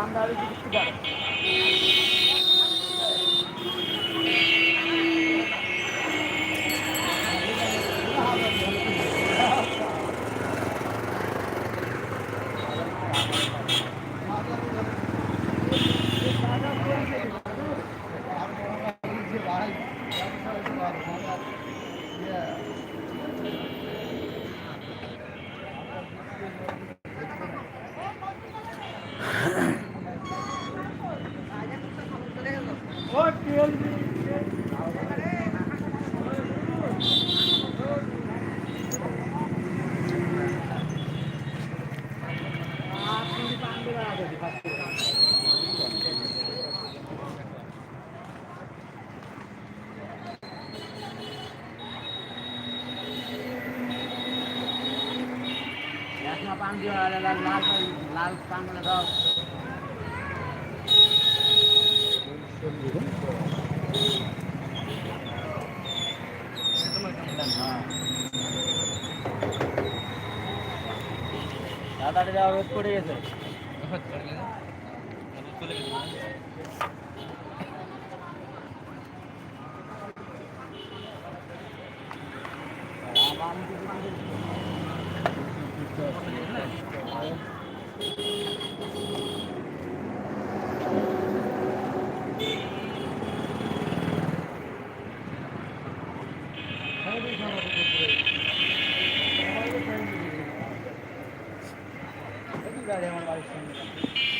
ঠান্ডা আরও যদি একটু বাড়ে পান তাড়াতাড়ি যাওয়া রোদ পড়ে গেছে। গাড়ি আমার বাড়ির সামনে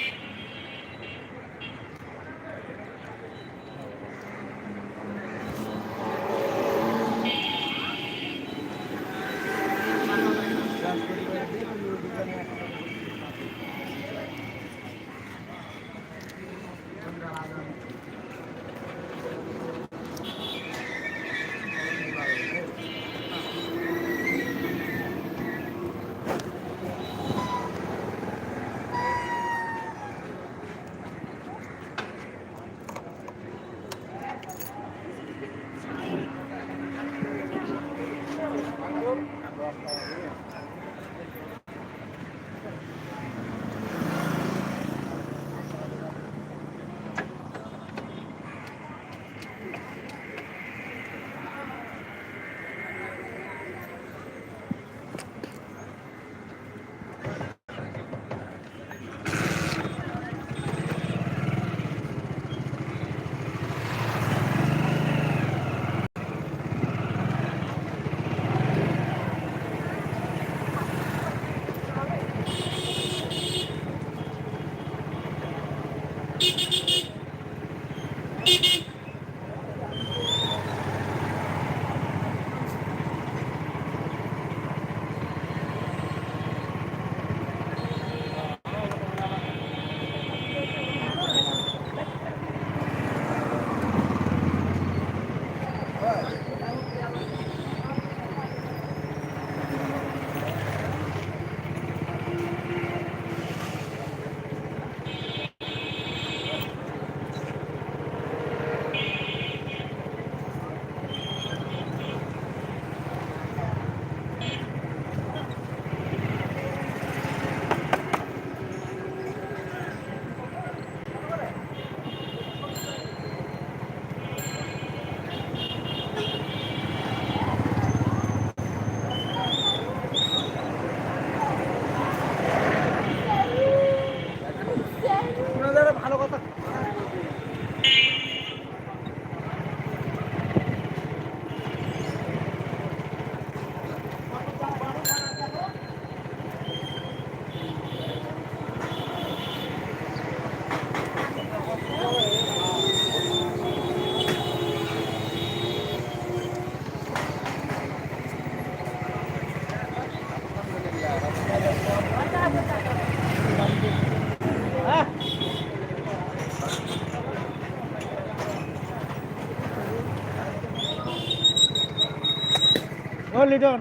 লিটন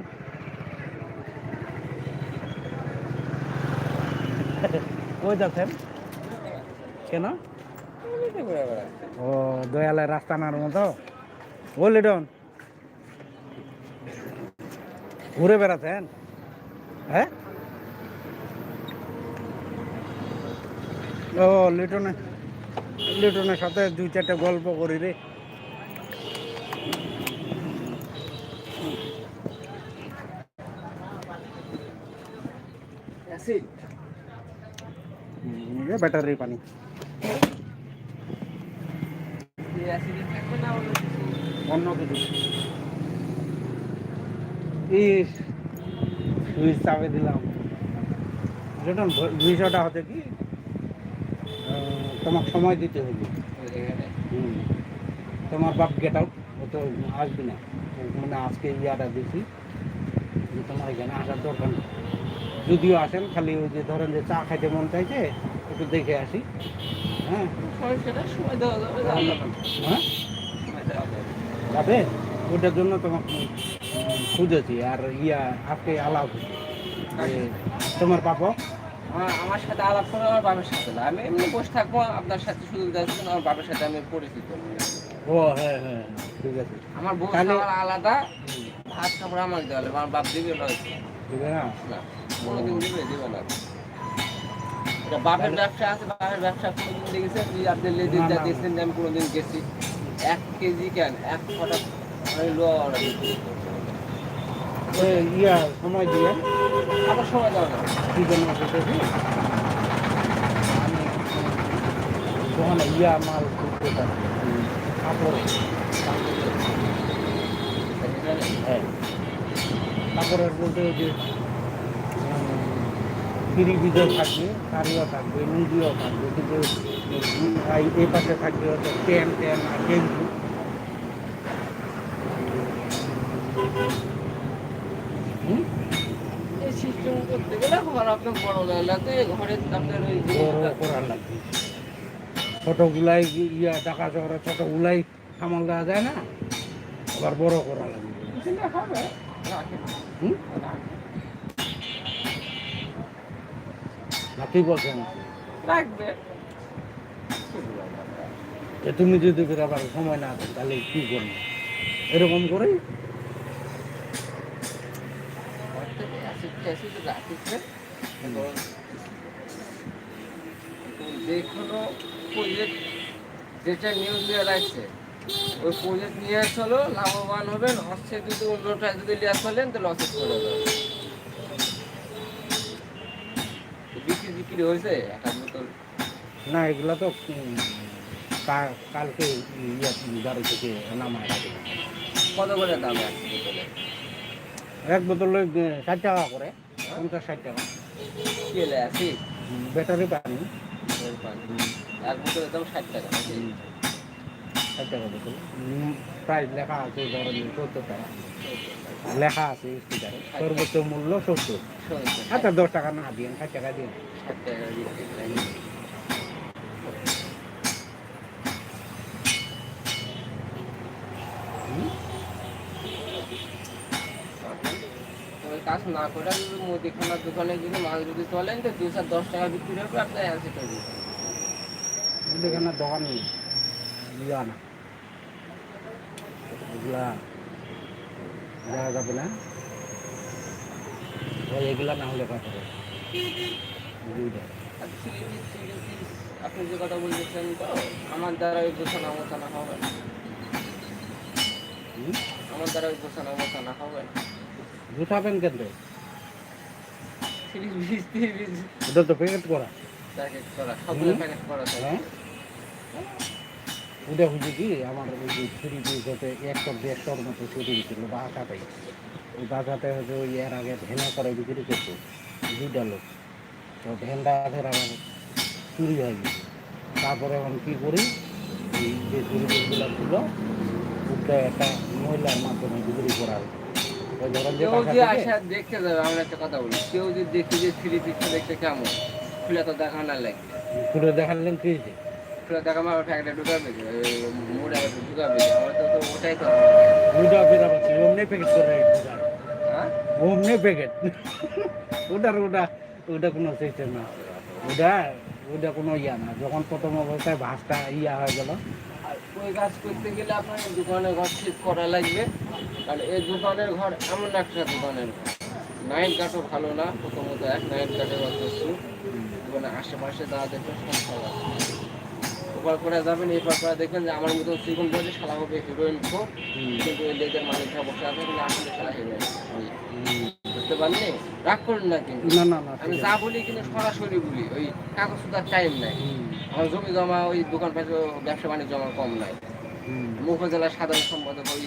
কই যাচ্ছেন? কেন? ও, দয়ালের রাস্তা নার মতো। ও লিটন ঘুরে বেড়াচ্ছেন? হ্যাঁ? ও লিটনে লিটনের সাথে দুই চারটে গল্প করি রে। হুম, এ ব্যাটারি পানি অন্য কিছু ইস সুইচ চাপে দিলাম যেটা বিষয়টা হচ্ছে কি আহ, তোমাকে সময় দিতে হবে হুম। তোমার বাপ গেট আউট ও তো আসবি না ও মানে আজকে ইয়াটা দিছি যে তোমার এখানে আসার দরকার নেই যদিও আসেন খালি ওই যে ধরেন যে চা খাইতে মন চাইছে একটু দেখে আসি। হ্যাঁ? হ্যাঁ? যাবে? ওটার জন্য তোমাকে খুঁজেছি আর ইয়া আজকে আলাপ তোমার পাপা আমার আমার সাথে আলাপ করে আমার বাবার সাথে না। আমি এমনি বসে থাকব আপনার সাথে শুধু দেখছেন আমার বাবার সাথে আমি পরিচিত। ও হ্যাঁ হ্যাঁ ঠিক আছে। আমার বউ আলাদা ভাত খাবার আমার দেওয়া লাগবে। আমার বাপ দিবে না হয়তো। ঠিক আছে না? না। কোনোদিন দিবে দিবে না। এটা বাপের ব্যবসা আছে বাপের ব্যবসা কোনোদিন দেখেছেন? যে আপনি লেডিস যা দেখছেন আমি কোনোদিন গেছি। এক কেজি কেন? এক ফটা আমি লো এ, ইয়া সময় দিয়ে আবার সময় দাও না কি জন্য ওখানে ইয়া মাল করতে পারি। কাপড়। হ্যাঁ। কাপড়ের বলতে যে ফিরি বিজয় থাকবে শাড়িও থাকবে লুঙ্গিও থাকবে কিন্তু এই- পাশে থাকবে হচ্ছে প্যান্ট ট্যান আর গেঞ্জি হুম? এই সিস্টেম করতে গেলে ঘর আপনার বড় লাগবে ঘরে আপনার ওই বড় করার লাগবে। ছোটগুলাই ইয়া টাকা চকরা ছোটগুলাই সামাল দেওয়া যায় না আবার বড় করা লাগবে। হবে? কি বলছেন। রাখবে যে তুমি যদি করে আবার সময় না দেন তাহলে কি করব? এরকম করেই? যেকোনো প্রজেক্ট যেটা নিউজ রাখছে ওই প্রজেক্ট নিয়ে চলো লাভবান হবেন হচ্ছে যদি অন্যটা যদি লিয়া চলেন তো লসে চলে যাবে বিক্রি হয়েছে? একটা বোতল না এগুলো তো কালকে ইয়া গাড়ি থেকে নামা কত করে দাম আছে বোতলে? এক বোতলে ষাট টাকা করে পঞ্চাশ ষাট টাকা। কেলে আছি ব্যাটারি পানি। এক বোতলের দাম ষাট টাকা নাকি? ষাট টাকা বোতল প্রাইস লেখা আছে সত্তর টাকা লেখা আছে স্পিকারে সর্বোচ্চ মূল্য সত্তর আচ্ছা দশ টাকা না দিন ষাট টাকা দিন কাজ না করে মুদিখানার দোকানে যদি মাল যদি চলেন তো দুশো দশ টাকা বিক্রি হবে আপনার অ্যান্সি করে দিতে হবে। এখানে দোকান ইয়া না এগুলা দেওয়া যাবে না। ওই এগুলা না হলে কত হবে? দুইটা। আপনি যে কথা বলতেছেন তো আমার দ্বারা ওই গোছানো মোছানো হবে না? আমার দ্বারা ওই গোছানো মোছানো হবে না। গুছাবেন থ্রি পিস থ্রি পিস ওটা তো প্যাকেট করা। প্যাকেট করা সবগুলো। প্যাকেট করা ওটা হচ্ছে কি? আমার ওই যে থ্রি পিস হতে একশো দেড়শোর মতো চুরি ছিল বাসাতেই ওই বাসাতে হচ্ছে ওই এর আগে ভেনা করে বিক্রি করতো দুইটা লোক। তো ভেনটা ফের আমার চুরি হয়ে গেছে। তারপরে এখন কী করি? এই যে থ্রি পিসগুলো ছিল ওটা একটা মহিলার মাধ্যমে বিক্রি করা হয় কেউ যে আসা দেখতে যাবে আমরা একটা কথা বলি। কেউ যদি দেখি যে থ্রি পিসটা দেখতে কেমন? খুলে তো দেখা না লাগে। খুলে দেখালেন কি হয়েছে খুলে দেখা আমার প্যাকেটে ঢুকাবে মোড়ে ঢুকাবে আমার তো তো ওটাই তো পাচ্ছি অমনি প্যাকেট করে। হ্যাঁ? অমনি প্যাকেট। ওটার ওটা ওটা কোনো সিস্টেম না। ওটা ওটা কোনো ইয়া না। যখন প্রথম অবস্থায় ভাসটা ইয়া হয়ে গেল। ওই কাজ করতে গেলে আপনার দোকানের ঘর ঠিক করা লাগবে। কারণ এই দোকানের ঘর এমন একটা দোকানের ঘর। নাইট ভালো না প্রথমত এক নাইট গাটের অত মানে আশেপাশে যা দেখবেন সব আছে। ওপার করে যাবেন করে দেখবেন যে আমার মতো চিকন বলে শালা হবে হিরোইন খো কিন্তু লেজের বসে আছে কিন্তু আসলে শালা হিরোইন বুঝতে পারলি? রাগ করুন না কিন্তু। না না না আমি যা বলি কিন্তু সরাসরি বলি ওই কাগজ সুদার টাইম নাই আমার জমি জমা ওই দোকান পাশে ব্যবসা বাণিজ্য আমার কম নাই। হুম, উপজেলার সাধারণ সম্পাদক ওই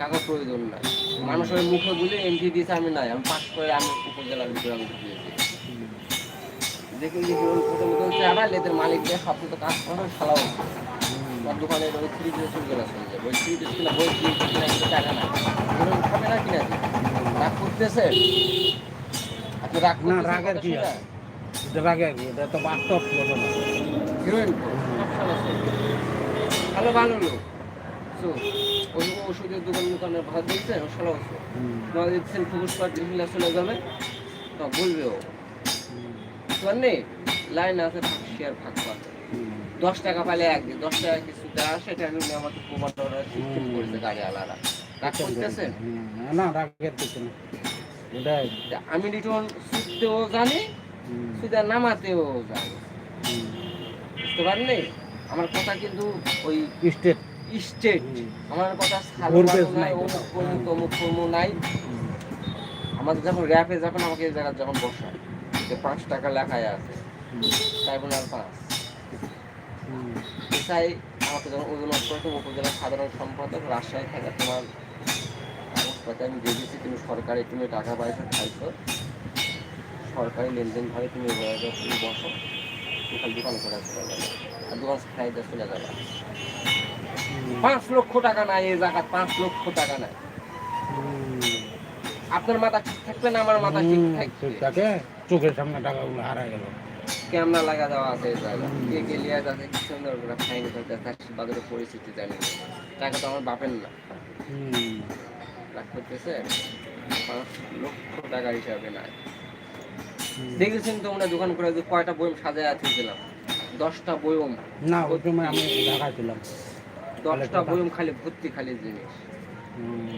কাগজ প্রয়োজন নাই। মানুষের ওই মুখে বলে এমপি দিয়েছে আমি নাই। আমি পাস করে আমি উপজেলার ভিতরে আমি দিয়েছি যে প্রথমত হচ্ছে আবার এদের মালিক দিয়ে সব তো কাজ করে। আমার দোকানের ওই থ্রি চুল ওই থ্রি কিনা বই থ্রি কিনা টাকা না এরকম খাবে না কিনা যে? রাগ করতেছে? আপনি রাগ না, করতেছেন রাগের কি এটা তো বাস্তব ঘটনা হিরোইন ভালো ভালো লোক। ওই ওষুধের দোকান দোকানে ভাত দিচ্ছে ফুকুস পাট ডিসমিলা চলে যাবে তো বলবে ও। নেই লাইন আছে শেয়ার ভাগ দশ টাকা একদিন দশ টাকা কিছু দেওয়া সেটা আমাকে প্রমাণ সিস্টেম করেছে গাড়ি আলাদা। রাগ করতেছেন? না রাগের কিছু না। ওটাই। আমি রিটার্ন সুদতেও জানি সুদের নামাতেও জানি। বুঝতে পারলি? আমার কথা কিন্তু ওই স্টেট। স্টেট। আমার কথা নাই নাই। অমুক অমুক অমুক অমুক নাই। হুম, আমাদের যখন র্যাপে যখন আমাকে এই জায়গায় যখন বসায় যে পাঁচ টাকা লেখায় আছে। আর পাঁচ। তাই আমাকে যখন ওজন প্রথম উপজেলা সাধারণ সম্পাদক রাজশাহী থেকে তোমার কাগজপাতি আমি দিচ্ছি তুমি সরকারি তুমি টাকা পয়সা খাইছো। সরকারি লেনদেন ভাবে তুমি তুমি বসো। তুমি খালি দোকান করে চলে যাবে আর দোকান খাইতে চলে যাবে। পাঁচ লক্ষ টাকা নাই এই জায়গা পাঁচ লক্ষ টাকা নাই। আপনার মাথা ঠিক থাকবে না আমার মাথা ঠিক থাকবে? চোখের সামনে টাকাগুলো হারা গেল। ক্যামেরা লাগা দেওয়া আছে কে কে লিয়া যাচ্ছে কি সুন্দর করে ফাইন করতে থাকছে বাজারের পরিস্থিতি জানি। টাকা তো আমার বাপের না। হুম, রাগ করতেছে? পাঁচ লক্ষ টাকা হিসাবে নাই। দেখেছেন তোমরা দোকান করে যে কয়টা বইম সাজায় দিয়েছিলাম দশটা বইম। না ওই সময় আমি ঢাকা ছিলাম। দশটা। বইম খালি ভর্তি খালি জিনিস। হুম,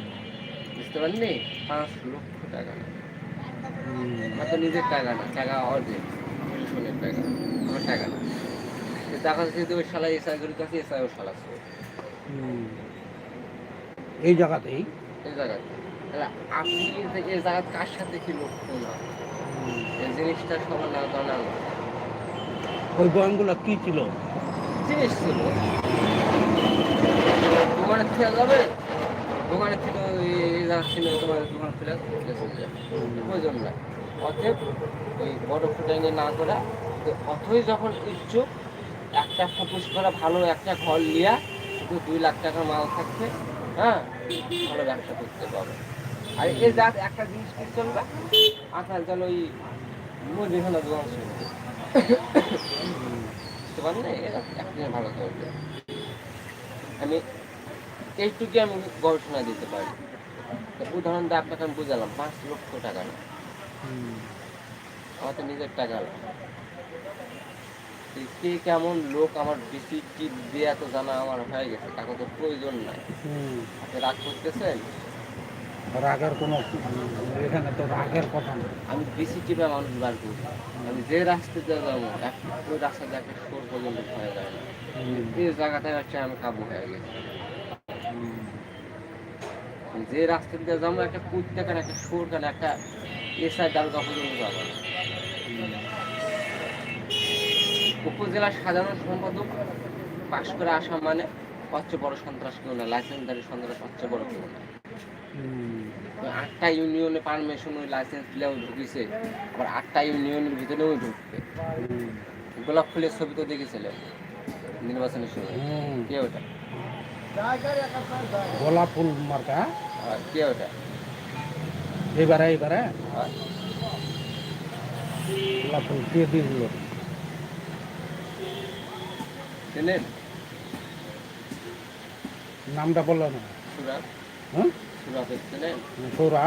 বুঝতে পারলি পাঁচ লক্ষ টাকা। আমার তো নিজের টাকা না টাকা অর্ধেক টিউশনের টাকা আমার টাকা না। টাকা যদি ওই শালা এসআই করে কাছে এসআই ও শালা চোর। এই জায়গাতেই? এই জায়গায় তাহলে আপনি এই জায়গা কার সাথে কি লক্ষ্য না এই জিনিসটা সবার না জানা ওই বয়ানগুলো কি ছিল? জিনিস ছিল। দোকানের থেকে যাবে দোকানের থেকে ওই জায়গা ছিল তোমার দোকান ফেলে প্রয়োজন নাই। অতএব ওই বড় ফুটাইনে না করা অথই যখন ইচ্ছুক, একটা ফোকাস করা ভালো একটা ঘর লিয়া শুধু দুই লাখ টাকার মাল থাকবে হ্যাঁ ভালো ব্যবসা করতে পারবে। আর এই জাত একটা জিনিস কি চলবে? আপনার যেন ওই মুদিখানা দোকান ছিল বুঝতে না এরা একদিনে ভালো চলবে। আমি এইটুকু আমি গবেষণা দিতে পারি। তো উদাহরণ দিয়ে আপনাকে আমি বুঝালাম পাঁচ লক্ষ টাকা না। আমার তো নিজের টাকা কে কেমন লোক আমার কি দিয়ে এত জানা আমার হয়ে গেছে তাকে তো প্রয়োজন নাই। আপনি রাগ করতেছেন? রাগের কোনো এখানে তো রাগের কথা না। আমি বেশি টিপে মানুষ বার করি আমি যে রাস্তা দিয়ে যাব এক ওই রাস্তা দিয়ে একটা সোর পর্যন্ত হয়ে যায় না। এই জায়গাটায় হচ্ছে আমি কাবু হয়ে গেছি। যে রাস্তা দিয়ে যাব একটা কুত্তা কেন একটা সোর কেন একটা এসআই দারোগা পর্যন্ত যাব। উপজেলার সাধারণ সম্পাদক পাশ করে আসা মানে সবচেয়ে বড় সন্ত্রাস কেউ না লাইসেন্সধারী সন্ত্রাস সবচেয়ে বড় কেউ না। আটটা ইউনিয়নে পারমিশন ওই লাইসেন্স প্লেও ঢুকিছে আবার আটটা ইউনিয়নের ভিতরেও ঢুকবে গোলাপ ফুলের ছবি তো দেখেছিলেন নির্বাচনের সময়। কে ওটা? গোলাপ ফুল মার্কা আর কে ওটা? এবারে এবারে আর গোলাপ ফুল কে দিয়েছিল চেনেন নামটা বলল না। সুরাত। হ্যাঁ? সুরাতের চেনেন সৌরা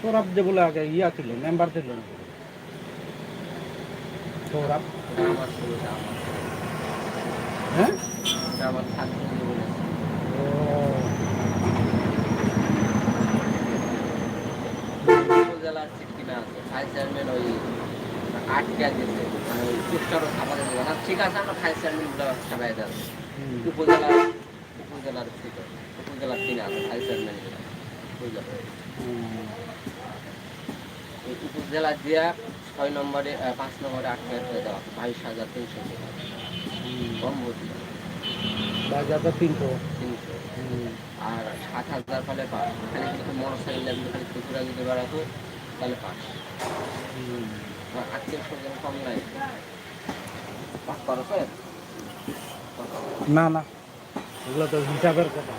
সৌরভ যে বলে আগে ইয়া ছিল মেম্বার ছিল না। সৌরভ হ্যাঁ এটা আমার থাকবে বলেছে ও চেয়ারম্যান ওই আটকে মানে ওই পোস্টারও ছাপা দিতে না। ঠিক আছে আমরা ভাইস চেয়ারম্যান ছাপাই যাচ্ছে উপজেলার উপজেলার সিট উপজেলার কিনা আছে ভাইস চেয়ারম্যান উপজেলা দিয়া ছয় নম্বরে পাঁচ নম্বরে আটকে হয়ে দেওয়া বাইশ হাজার তিনশো কম তিনশো। তিনশো। আর সাত হাজার ফলে কিন্তু মোটর সাইকেল খালি খুচরা যদি বেড়াতো তাহলে কম নাই। পাস করো স্যার না না। এগুলো তো হিসাবের কথা।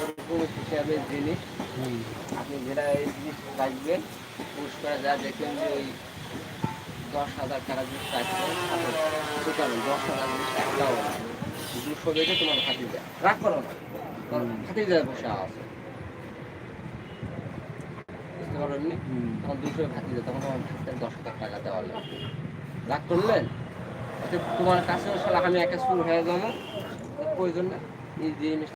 ওরকম হিসাবে জিনিস আপনি যেটা এই জিনিস লাগবেন পুরস্কার যা দেখবেন যে ওই দশ হাজার টাকা জিনিস রাখবেন দশ হাজার জিনিস একটাও দুশো বেজে তোমার হাতি যায় রাগ করো না। হাতি যায় বসে আছে। হুম। তখন দুশো যায় তখন দশ হাজার টাকা দেওয়া লাগবে রাগ করলেন অতএব তোমার কাছে শালা আমি একা শুরু হয়ে যাব প্রয়োজন না জিনিস